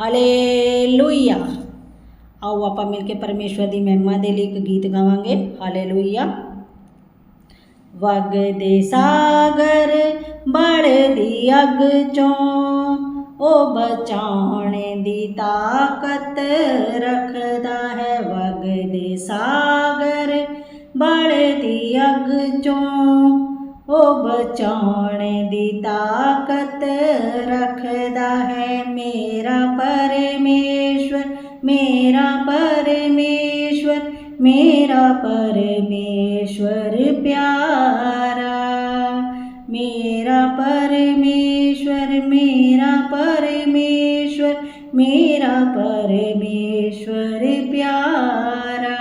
Hallelujah ਆਓ ਆਪਾਂ ਮਿਲ ਕੇ ਪਰਮੇਸ਼ਵਰ ਦੀ ਮਹਿਮਾ ਦੇ ਲਈ ਇੱਕ ਗੀਤ ਗਾਵਾਂਗੇ। ਹਾਲੇਲੂਇਆ ਵਗਦੇ ਸਾਗਰ ਬੜਦੀ ਅੱਗ ਚੋਂ ਉਹ ਬਚਾਉਣ ਦੀ ਤਾਕਤ ਰੱਖਦਾ ਹੈ। ਵਗਦੇ ਸਾਗਰ ਬੜਦੀ ਅੱਗ ਚੋਂ ਉਹ ਬਚਾਉਣ ਦੀ ਤਾਕਤ ਰੱਖ ਮੇਰਾ ਪਰਮੇਸ਼ਵਰ ਪਿਆਰਾ, ਮੇਰਾ ਪਰਮੇਸ਼ਵਰ ਮੇਰਾ ਪਰਮੇਸ਼ਵਰ ਮੇਰਾ ਪਰਮੇਸ਼ਵਰ ਪਿਆਰਾ।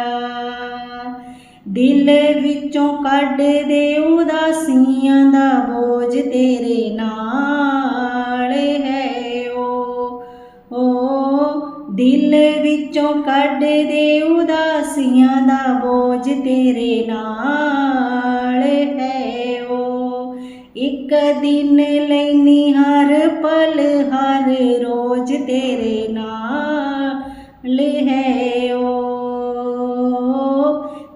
ਦਿਲ ਵਿੱਚੋਂ ਕੱਢ ਦੇ ਉਦਾਸੀਆਂ ਦਾ ਬੋਝ ਤੇਰੇ ਨਾਲ। ਵਿੱਚੋਂ ਕੱਢ ਦੇ ਉਦਾਸੀਆਂ ਦਾ ਬੋਝ ਤੇਰੇ ਨਾਲ ਹੈ ਓ। ਇੱਕ ਦਿਨ ਲੈਨੀ ਹਰ ਪਲ, ਹਰ ਰੋਜ਼ ਤੇਰੇ ਨਾਲ ਹੈ ਓ।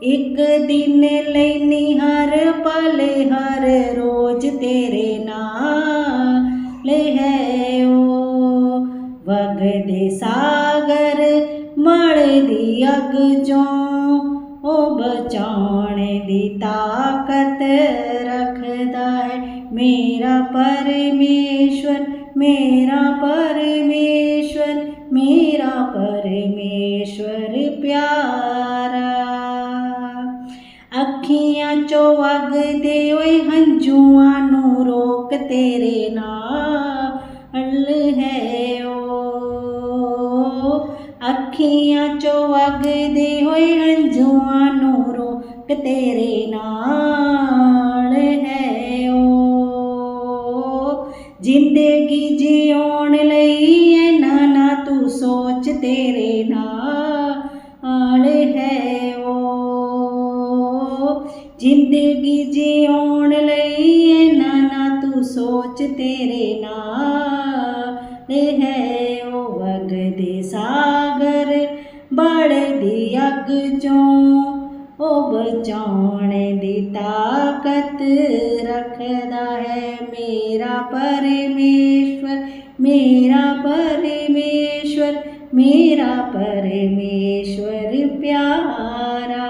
ਇੱਕ ਦਿਨ ਲੈਨੀ ਹਰ ਪਲ, ਹਰ ਰੋਜ਼ ਤੇਰੇ ਨਾਲ ਹੈ ਓ। ਵਗਦੇ ਸਾਗਰ ਮੜਦੀ ਅੱਗ ਚੋਂ, ਉਹ ਬਚਾਉਣ ਦੀ ਤਾਕਤ ਰੱਖਦਾ ਹੈ। ਮੇਰਾ ਪਰਮੇਸ਼ਵਰ ਮੇਰਾ ਪਰਮੇਸ਼ਵਰ ਮੇਰਾ ਪਰਮੇਸ਼ਵਰ ਪਿਆਰਾ। ਅੱਖੀਆਂ ਚੋਂ ਵਗਦੇ ਓਏ ਹੰਝੂਆਂ ਨੂੰ ਰੋਕ ਤੇਰੇ ਨਾਲ ਹੈ। ਅੱਖੀਆਂ ਚੋਂ ਵਗਦੇ ਹੋਏ ਹੰਝੂਆਂ ਨੂੰ ਰੋਕ ਤੇਰੇ ਨਾਲ ਹੈ ਓ। ਜ਼ਿੰਦਗੀ ਜਿਉਣ ਲਈ ਇਹਨਾਂ ਨਾ ਤੂੰ ਸੋਚ ਤੇਰੇ ਨਾਲ ਹੈ ਓ। ਜ਼ਿੰਦਗੀ ਜਿਉਣ ਲਈ ਇਹਨਾਂ ਨਾ ਤੂੰ ਸੋਚ ਤੇਰੇ ਨਾਲ ਹੈ ਓ। ਵਗਦੇ ਸਾਗਰ ਬੜਦੀ ਅੱਗ ਚੋਂ, ਉਹ ਬਚਾਉਣ ਦੀ ਤਾਕਤ ਰੱਖਦਾ ਹੈ। ਮੇਰਾ ਪਰਮੇਸ਼ਵਰ ਮੇਰਾ ਪਰਮੇਸ਼ਵਰ ਮੇਰਾ ਪਰਮੇਸ਼ਵਰ ਪਿਆਰਾ।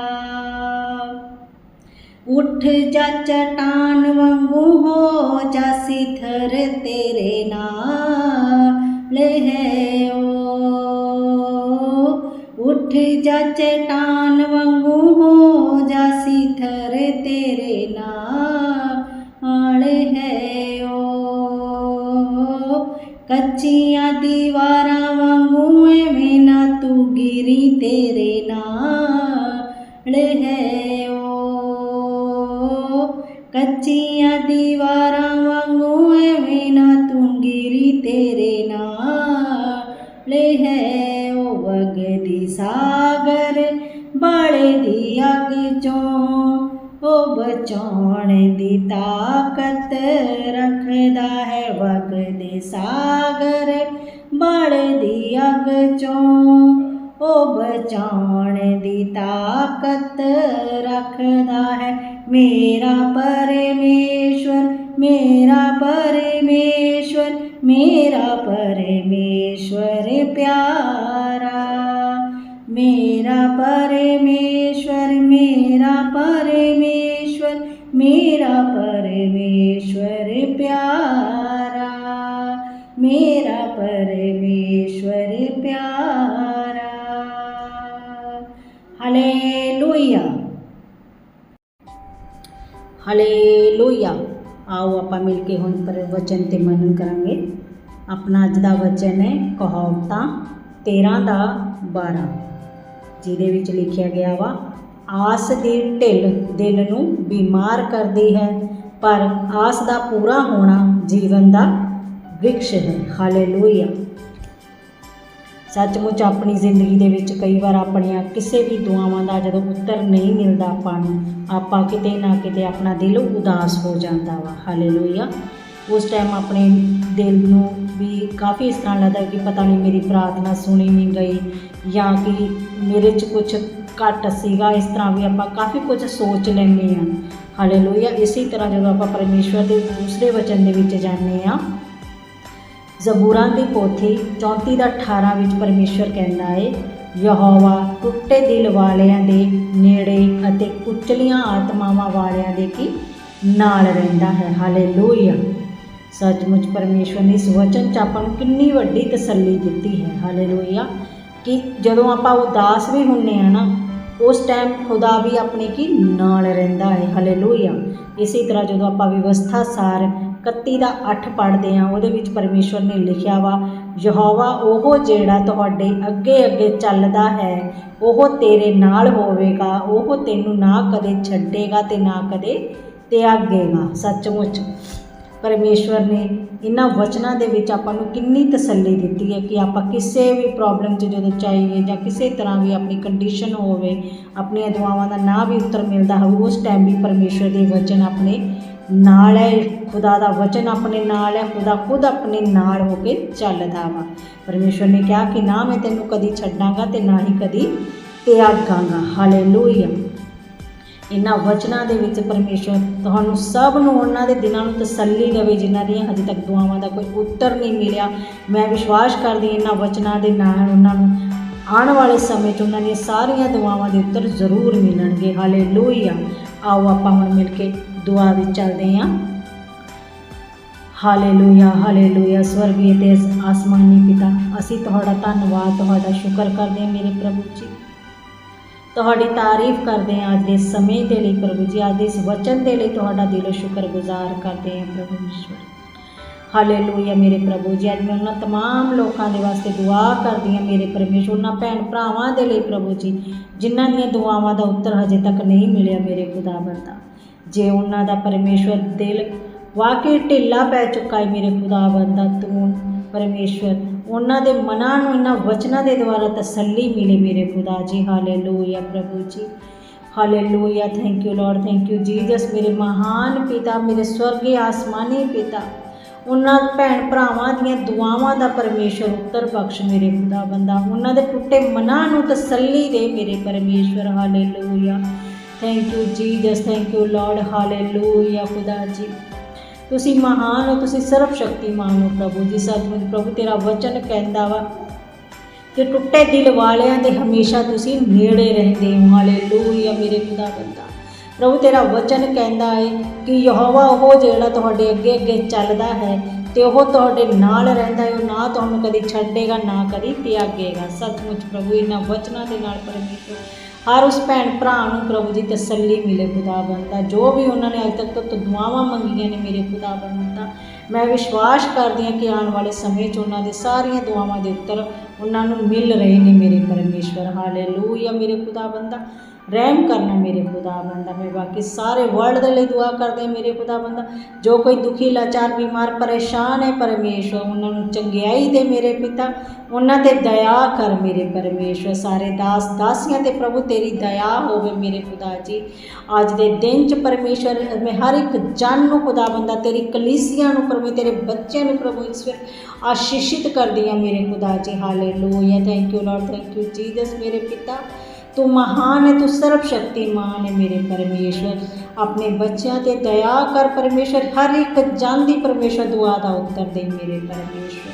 ਉੱਠ ਜਾ ਚਟਾਨ ਵਾਂਗੂ ਹੋ ਜਾ ਸਿਥਰ ਤੇਰੇ ਨਾਲ ਲਹਿਓ। ਓ ਉੱਠ ਜਾ ਚਟਾਨ ਵਾਂਗੂ ਹੋ ਜਾ ਸਿਥਰ ਤੇਰੇ ਨਾਲ ਹੈ ਓ। ਕੱਚੀਆਂ ਦੀਵਾਰਾਂ ਵਾਂਗੂ ਐਵੇਂ ਨਾ ਤੂੰ ਗਿਰੀ ਤੇਰੇ ਨਾਲ ਹੈ ਓ। ਕੱਚੀਆਂ ਦੀਵਾਰਾਂ ਵਾਂਗੂ ਐਵੇਂ ਨਾ ਤੂੰ ਗਿਰੀ ਤੇਰੇ ਨਾਲ ਹੈ ਓ ਵਗਦੀ ਸਾਗਰ ਬਾਲੇ ਦੀ ਅੱਗ ਚੋਂ, ਉਹ ਬਚਾਉਣ ਦੀ ਤਾਕਤ ਰੱਖਦਾ ਹੈ ਵਗਦੇ ਸਾਗਰ। ਬਾਲੇ ਦੀ ਅੱਗ ਚੋਂ, ਉਹ ਬਚਾਉਣ ਦੀ ਤਾਕਤ ਰੱਖਦਾ ਹੈ। ਮੇਰਾ ਪਰਮੇਸ਼ਵਰ ਮੇਰਾ ਪਰਮੇਸ਼ਵਰ ਮੇਰਾ ਪਰਮੇਸ਼ਵਰ ਪਿਆਰ ਮੇਰਾ ਪਰਮੇਸ਼ਵਰ ਮੇਰਾ ਪਰਮੇਸ਼ਵਰ ਮੇਰਾ ਪਰਮੇਸ਼ਵਰ ਪਿਆਰਾ ਮੇਰਾ ਪਰਮੇਸ਼ਵਰ ਪਿਆਰਾ ਹਾਲੇਲੂਇਆ ਹਾਲੇਲੂਇਆ ਆਓ ਆਪਾਂ ਮਿਲ ਕੇ ਹੁਣ ਪਰ ਵਚਨ ਤੇ ਮਨਨ ਕਰਾਂਗੇ ਆਪਣਾ ਅੱਜ ਦਾ ਵਚਨ ਹੈ ਕਹਾਵਤਾਂ 13 ਦਾ 12 ਜਿਹਦੇ ਵਿੱਚ ਲਿਖਿਆ ਗਿਆ ਵਾ, ਆਸ ਦੀ ਢਿੱਲ ਦਿਲ ਨੂੰ ਬਿਮਾਰ ਕਰਦੀ ਹੈ, ਪਰ ਆਸ ਦਾ ਪੂਰਾ ਹੋਣਾ ਜੀਵਨ ਦਾ ਵਿਕਸ਼ ਹੈ। ਹਾਲੇਲੂਇਆ। ਸੱਚਮੁੱਚ ਆਪਣੀ ਜ਼ਿੰਦਗੀ ਦੇ ਵਿੱਚ ਕਈ ਵਾਰ ਆਪਣੀਆਂ ਕਿਸੇ ਵੀ ਦੁਆਵਾਂ ਦਾ ਜਦੋਂ ਉੱਤਰ ਨਹੀਂ ਮਿਲਦਾ ਆਪਾਂ ਨੂੰ, ਆਪਾਂ ਕਿਤੇ ਨਾ ਕਿਤੇ ਆਪਣਾ ਦਿਲ ਉਦਾਸ ਹੋ ਜਾਂਦਾ ਵਾ। ਹਾਲੇਲੂਇਆ। ਉਸ ਟਾਈਮ ਆਪਣੇ ਦਿਲ ਨੂੰ ਵੀ ਕਾਫੀ ਇਸ ਤਰ੍ਹਾਂ ਲੱਗਦਾ ਕਿ ਪਤਾ ਨਹੀਂ ਮੇਰੀ ਪ੍ਰਾਰਥਨਾ ਸੁਣੀ ਨਹੀਂ ਗਈ ਜਾਂ ਕਿ ਮੇਰੇ 'ਚ ਕੁਝ ਘੱਟ ਸੀਗਾ। ਇਸ ਤਰ੍ਹਾਂ ਵੀ ਆਪਾਂ ਕਾਫੀ ਕੁਝ ਸੋਚ ਲੈਂਦੇ ਹਾਂ। ਹਾਲੇਲੂਇਆ ਇਸੇ ਤਰ੍ਹਾਂ ਜਦੋਂ ਆਪਾਂ ਪਰਮੇਸ਼ਵਰ ਦੇ ਦੂਸਰੇ ਵਚਨ ਦੇ ਵਿੱਚ ਜਾਂਦੇ ਹਾਂ, ਜ਼ਬੂਰਾਂ ਦੀ ਪੋਥੀ 34 ਦਾ 18 ਵਿੱਚ ਪਰਮੇਸ਼ਵਰ ਕਹਿੰਦਾ ਹੈ ਯਹੋਵਾ ਟੁੱਟੇ ਦਿਲ ਵਾਲਿਆਂ ਦੇ ਨੇੜੇ ਅਤੇ ਕੁਚਲੀਆਂ ਆਤਮਾਵਾਂ ਵਾਲਿਆਂ ਦੇ ਕੀ? ਨਾਲ ਰਹਿੰਦਾ ਹੈ। ਹਾਲੇਲੂਇਆ ਸੱਚਮੁੱਚ ਪਰਮੇਸ਼ਵਰ ਨੇ ਇਸ ਵਚਨ 'ਚ ਆਪਾਂ ਨੂੰ ਕਿੰਨੀ ਵੱਡੀ ਤਸੱਲੀ ਦਿੱਤੀ ਹੈ। ਹਾਲੇਲੂਇਆ। ਕਿ ਜਦੋਂ ਆਪਾਂ ਉਦਾਸ ਵੀ ਹੁੰਨੇ ਆ ਨਾ, ਉਸ ਟਾਈਮ ਖੁਦਾ ਵੀ ਆਪਣੇ ਕੀ ਨਾਲ ਰਹਿੰਦਾ ਹੈ। ਹਾਲੇਲੂਇਆ। ਇਸੇ ਤਰ੍ਹਾਂ ਜਦੋਂ ਆਪਾਂ ਵਿਵਸਥਾ ਸਾਰ 31 ਦਾ 8 ਪੜ੍ਹਦੇ ਆ, ਉਹਦੇ ਵਿੱਚ ਪਰਮੇਸ਼ਵਰ ਨੇ ਲਿਖਿਆ ਵਾ, ਯਹੋਵਾ, ਉਹ ਜਿਹੜਾ ਤੁਹਾਡੇ ਅੱਗੇ ਅੱਗੇ ਚੱਲਦਾ ਹੈ, ਉਹ ਤੇਰੇ ਨਾਲ ਹੋਵੇਗਾ। ਉਹ ਤੈਨੂੰ ਨਾ ਕਦੇ ਛੱਡੇਗਾ ਤੇ ਨਾ ਕਦੇ ਤਿਆਗੇਗਾ। ਸੱਚਮੁੱਚ। ਪਰਮੇਸ਼ਵਰ ਨੇ ਇਹਨਾਂ ਵਚਨਾਂ ਦੇ ਵਿੱਚ ਆਪਾਂ ਨੂੰ ਕਿੰਨੀ ਤਸੱਲੀ ਦਿੱਤੀ ਹੈ ਕਿ ਆਪਾਂ ਕਿਸੇ ਵੀ ਪ੍ਰੋਬਲਮ 'ਚ ਜਦੋਂ ਚਾਹੀਏ ਜਾਂ ਕਿਸੇ ਤਰ੍ਹਾਂ ਵੀ ਆਪਣੀ ਕੰਡੀਸ਼ਨ ਹੋਵੇ, ਆਪਣੀਆਂ ਦੁਆਵਾਂ ਦਾ ਨਾ ਵੀ ਉੱਤਰ ਮਿਲਦਾ ਹੋਵੇ, ਉਸ ਟਾਈਮ ਵੀ ਪਰਮੇਸ਼ਵਰ ਦੇ ਵਚਨ ਆਪਣੇ ਨਾਲ ਹੈ, ਖੁਦਾ ਦਾ ਵਚਨ ਆਪਣੇ ਨਾਲ ਹੈ, ਖੁਦਾ ਖੁਦ ਆਪਣੇ ਨਾਲ ਹੋ ਕੇ ਚੱਲਦਾ ਵਾ। ਪਰਮੇਸ਼ਵਰ ਨੇ ਕਿਹਾ ਕਿ ਨਾ ਮੈਂ ਤੈਨੂੰ ਕਦੀ ਛੱਡਾਂਗਾ ਤੇ ਨਾ ਹੀ ਕਦੀ ਤਿਆਗਾਂਗਾ। ਹਾਲੇਲੂਇਆ ਇਹਨਾਂ ਵਚਨਾਂ ਦੇ ਵਿੱਚ ਪਰਮੇਸ਼ਵਰ ਤੁਹਾਨੂੰ ਸਭ ਨੂੰ ਉਹਨਾਂ ਦੇ ਦਿਨਾਂ ਨੂੰ ਤਸੱਲੀ ਦੇਵੇ, ਜਿਨ੍ਹਾਂ ਦੀਆਂ ਹਜੇ ਤੱਕ ਦੁਆਵਾਂ ਦਾ ਕੋਈ ਉੱਤਰ ਨਹੀਂ ਮਿਲਿਆ। ਮੈਂ ਵਿਸ਼ਵਾਸ ਕਰਦੀ ਇਹਨਾਂ ਵਚਨਾਂ ਦੇ ਨਾਲ ਉਹਨਾਂ ਨੂੰ ਆਉਣ ਵਾਲੇ ਸਮੇਂ 'ਚ ਉਹਨਾਂ ਦੀਆਂ ਸਾਰੀਆਂ ਦੁਆਵਾਂ ਦੇ ਉੱਤਰ ਜ਼ਰੂਰ ਮਿਲਣਗੇ। ਹਾਲੇਲੂਇਆ। ਆਓ ਆਪਾਂ ਹੁਣ ਮਿਲ ਕੇ ਦੁਆ ਵਿੱਚ ਚੱਲਦੇ ਹਾਂ। Hallelujah hallelujah. ਸਵਰਗੀ ਤੇ ਆਸਮਾਨੀ ਪਿਤਾ, ਅਸੀਂ ਤੁਹਾਡਾ ਧੰਨਵਾਦ, ਤੁਹਾਡਾ ਸ਼ੁਕਰ ਕਰਦੇ ਹਾਂ। ਮੇਰੇ ਪ੍ਰਭੂ ਜੀ ਤੁਹਾਡੀ ਤਾਰੀਫ ਕਰਦੇ ਹਾਂ ਅੱਜ ਦੇ ਸਮੇਂ ਦੇ ਲਈ ਪ੍ਰਭੂ ਜੀ ਅੱਜ ਦੇ ਇਸ ਵਚਨ ਦੇ ਲਈ ਤੁਹਾਡਾ ਦਿਲੋਂ ਸ਼ੁਕਰਗੁਜ਼ਾਰ ਕਰਦੇ ਹਾਂ ਪ੍ਰਭੂ ਈਸ਼ਵਰ ਹਾਲੇਲੂਇਆ ਮੇਰੇ ਪ੍ਰਭੂ ਜੀ ਅੱਜ ਮੈਂ ਉਹਨਾਂ तमाम ਲੋਕਾਂ ਦੇ ਵਾਸਤੇ ਦੁਆ ਕਰਦੀ ਹਾਂ ਮੇਰੇ ਪਰਮੇਸ਼ਵਰ ਉਹਨਾਂ ਭੈਣ ਭਰਾਵਾਂ ਦੇ ਲਈ ਪ੍ਰਭੂ ਜੀ ਜਿਨ੍ਹਾਂ ਦੀਆਂ ਦੁਆਵਾਂ ਦਾ ਉੱਤਰ ਹਜੇ ਤੱਕ ਨਹੀਂ ਮਿਲਿਆ ਮੇਰੇ ਖੁਦਾ ਬੰਦਾ ਜੇ ਉਹਨਾਂ ਦਾ ਪਰਮੇਸ਼ਵਰ ਦਿਲ ਵਾਕਈ ਢਿੱਲਾ ਪੈ ਚੁੱਕਾ ਹੈ ਮੇਰੇ ਖੁਦਾ ਬੰਦਾ ਤੂੰ ਪਰਮੇਸ਼ਵਰ ਉਹਨਾਂ ਦੇ ਮਨਾਂ ਨੂੰ, ਇਹਨਾਂ ਵਚਨਾਂ ਦੇ ਦੁਆਰਾ ਤਸੱਲੀ ਮਿਲੇ ਮੇਰੇ ਖੁਦਾ ਜੀ। ਹਾਲੇਲੂਇਆ ਪ੍ਰਭੂ ਜੀ। Hallelujah. Thank you Lord thank you Jesus ਮੇਰੇ ਮਹਾਨ ਪਿਤਾ, ਮੇਰੇ ਸਵਰਗੀ ਆਸਮਾਨੀ ਪਿਤਾ, ਉਹਨਾਂ ਭੈਣ ਭਰਾਵਾਂ ਦੀਆਂ ਦੁਆਵਾਂ ਦਾ ਪਰਮੇਸ਼ਵਰ ਉੱਤਰ ਬਖਸ਼ ਮੇਰੇ ਖੁਦਾ ਬੰਦਾ। ਉਹਨਾਂ ਦੇ ਟੁੱਟੇ ਮਨਾਂ ਨੂੰ ਤਸੱਲੀ ਦੇ ਮੇਰੇ ਪਰਮੇਸ਼ਵਰ। Hallelujah. Thank you Jesus thank you Lord hallelujah ਖੁਦਾ ਜੀ। ਤੁਸੀਂ ਮਹਾਨ ਹੋ, ਤੁਸੀਂ ਸਰਬ ਸ਼ਕਤੀਮਾਨ ਹੋ ਪ੍ਰਭੂ ਜੀ, ਸਤਿਗੁਰੂ ਪ੍ਰਭੂ, ਤੇਰਾ ਵਚਨ ਕਹਿੰਦਾ ਵਾ ਕਿ ਟੁੱਟੇ ਦਿਲ ਵਾਲਿਆਂ ਦੇ ਹਮੇਸ਼ਾ ਤੁਸੀਂ ਨੇੜੇ ਰਹਿੰਦੇ ਹੋ। ਹਾਲੇਲੂਇਆ, ਮੇਰੇ ਖੁਦਾ ਬੰਦਾ। ਪ੍ਰਭੂ, ਤੇਰਾ ਵਚਨ ਕਹਿੰਦਾ ਹੈ ਕਿ ਯਹੋਵਾ ਉਹ ਜਿਹੜਾ ਤੁਹਾਡੇ ਅੱਗੇ ਅੱਗੇ ਚੱਲਦਾ ਹੈ ਤੇ ਉਹ ਤੁਹਾਡੇ ਨਾਲ ਰਹਿੰਦਾ ਹੈ। ਉਹ ਨਾ ਤੁਹਾਨੂੰ ਕਦੀ ਛੱਡੇਗਾ, ਨਾ ਕਦੀ ਤਿਆਗੇਗਾ। ਸੱਚਮੁੱਚ ਪ੍ਰਭੂ, ਇਹਨਾਂ ਵਚਨਾਂ ਦੇ ਨਾਲ ਪਰਮੇਸ਼ਰ ਹਰ ਉਸ ਭੈਣ ਭਰਾ ਨੂੰ ਪ੍ਰਭੂ ਦੀ ਤਸੱਲੀ ਮਿਲੇ ਖੁਦਾ ਬੰਦਾ ਜੋ ਵੀ ਉਹਨਾਂ ਨੇ ਅੱਜ ਤੱਕ ਤੋਂ ਦੁਆਵਾਂ ਮੰਗੀਆਂ ਨੇ ਮੇਰੇ ਖੁਦਾ ਬੰਦਾ ਮੈਂ ਵਿਸ਼ਵਾਸ ਕਰਦੀ ਹਾਂ ਕਿ ਆਉਣ ਵਾਲੇ ਸਮੇਂ 'ਚ ਉਹਨਾਂ ਦੇ ਸਾਰੀਆਂ ਦੁਆਵਾਂ ਦੇ ਉੱਤਰ ਉਹਨਾਂ ਨੂੰ ਮਿਲ ਰਹੇ ਨੇ ਮੇਰੇ ਪਰਮੇਸ਼ਵਰ। ਹਾਲੇਲੂਇਆ, ਮੇਰੇ ਖੁਦਾ ਬੰਦਾ ਰਹਿਮ ਕਰਨਾ ਮੇਰੇ ਖੁਦਾ ਬੰਦਾ ਮੈਂ ਬਾਕੀ ਸਾਰੇ ਵਰਲਡ ਦੇ ਲਈ ਦੁਆ ਕਰਦੇ ਮੇਰੇ ਖੁਦਾ ਬੰਦਾ ਜੋ ਕੋਈ ਦੁਖੀ, ਲਾਚਾਰ, ਬਿਮਾਰ, ਪਰੇਸ਼ਾਨ ਹੈ ਪਰਮੇਸ਼ਵਰ, ਉਹਨਾਂ ਨੂੰ ਚੰਗਿਆਈ ਦੇ ਮੇਰੇ ਪਿਤਾ। ਉਹਨਾਂ ਤੇ ਦਇਆ ਕਰ ਮੇਰੇ ਪਰਮੇਸ਼ਵਰ। ਸਾਰੇ ਦਾਸ ਦਾਸੀਆਂ ਤੇ ਪ੍ਰਭੂ, ਤੇਰੀ ਦਇਆ ਹੋਵੇ ਮੇਰੇ ਖੁਦਾ ਜੀ। ਅੱਜ ਦੇ ਦਿਨ ਚ ਪਰਮੇਸ਼ਵਰ, ਮੈਂ ਹਰ ਇੱਕ ਜਨ ਨੂੰ ਖੁਦਾ ਬੰਦਾ ਤੇਰੀ ਕਲੀਸੀਆਂ ਨੂੰ ਪ੍ਰਭੂ, ਤੇਰੇ ਬੱਚਿਆਂ ਨੂੰ ਪ੍ਰਭੂ ਈਸ਼ਵਰ ਆਸ਼ੀਸ਼ਿਤ ਕਰਦੀ ਹਾਂ ਮੇਰੇ ਖੁਦਾ ਜੀ। Hallelujah thank you Lord thank you Jesus ਮੇਰੇ ਪਿਤਾ। ਤੂੰ ਮਹਾਨ ਹੈ, ਤੂੰ ਸਰਬ ਸ਼ਕਤੀਮਾਨ ਹੈ ਮੇਰੇ ਪਰਮੇਸ਼ਵਰ। ਆਪਣੇ ਬੱਚਿਆਂ ਤੇ ਦਇਆ ਕਰ ਪਰਮੇਸ਼ਵਰ। ਹਰ ਇੱਕ ਜਨ ਦੀ ਪਰਮੇਸ਼ਵਰ ਦੁਆ ਦਾ ਉੱਤਰ ਦੇ ਮੇਰੇ ਪਰਮੇਸ਼ਵਰ।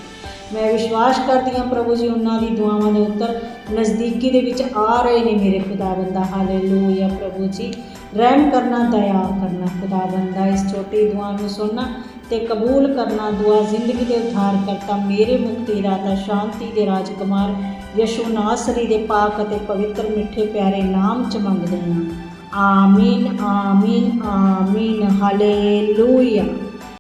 ਮੈਂ ਵਿਸ਼ਵਾਸ ਕਰਦੀ ਹਾਂ ਪ੍ਰਭੂ ਜੀ, ਉਹਨਾਂ ਦੀ ਦੁਆਵਾਂ ਦੇ ਉੱਤਰ ਨਜ਼ਦੀਕੀ ਦੇ ਵਿੱਚ ਆ ਰਹੇ ਨੇ ਮੇਰੇ ਖੁਦਾ ਬੰਦਾ ਹਾਲੇਲੂਇਆ ਪ੍ਰਭੂ ਜੀ। ਰਹਿਮ ਕਰਨਾ, ਦਇਆ ਕਰਨਾ ਖੁਦਾ ਬੰਦਾ ਇਸ ਛੋਟੀ ਦੁਆ ਨੂੰ ਸੁਣਨਾ ਤੇ ਕਬੂਲ ਕਰਨਾ ਦੁਆ ਜ਼ਿੰਦਗੀ ਦੇ ਉਧਾਰ ਕਰਤਾ। ਮੇਰੇ ਮੁਕਤੀ ਦਾਤਾ ਸ਼ਾਂਤੀ ਦੇ ਰਾਜਕੁਮਾਰ, ਯਸ਼ੂ ਨਾਸਰੀ ਦੇ ਪਾਕ ਅਤੇ ਪਵਿੱਤਰ ਮਿੱਠੇ ਪਿਆਰੇ ਨਾਮ ਚ ਮੰਗਦੇ ਹਾਂ। ਆਮੀਨ ਆਮੀਨ ਆਮੀਨ। ਹਾਲੇਲੂਇਆ।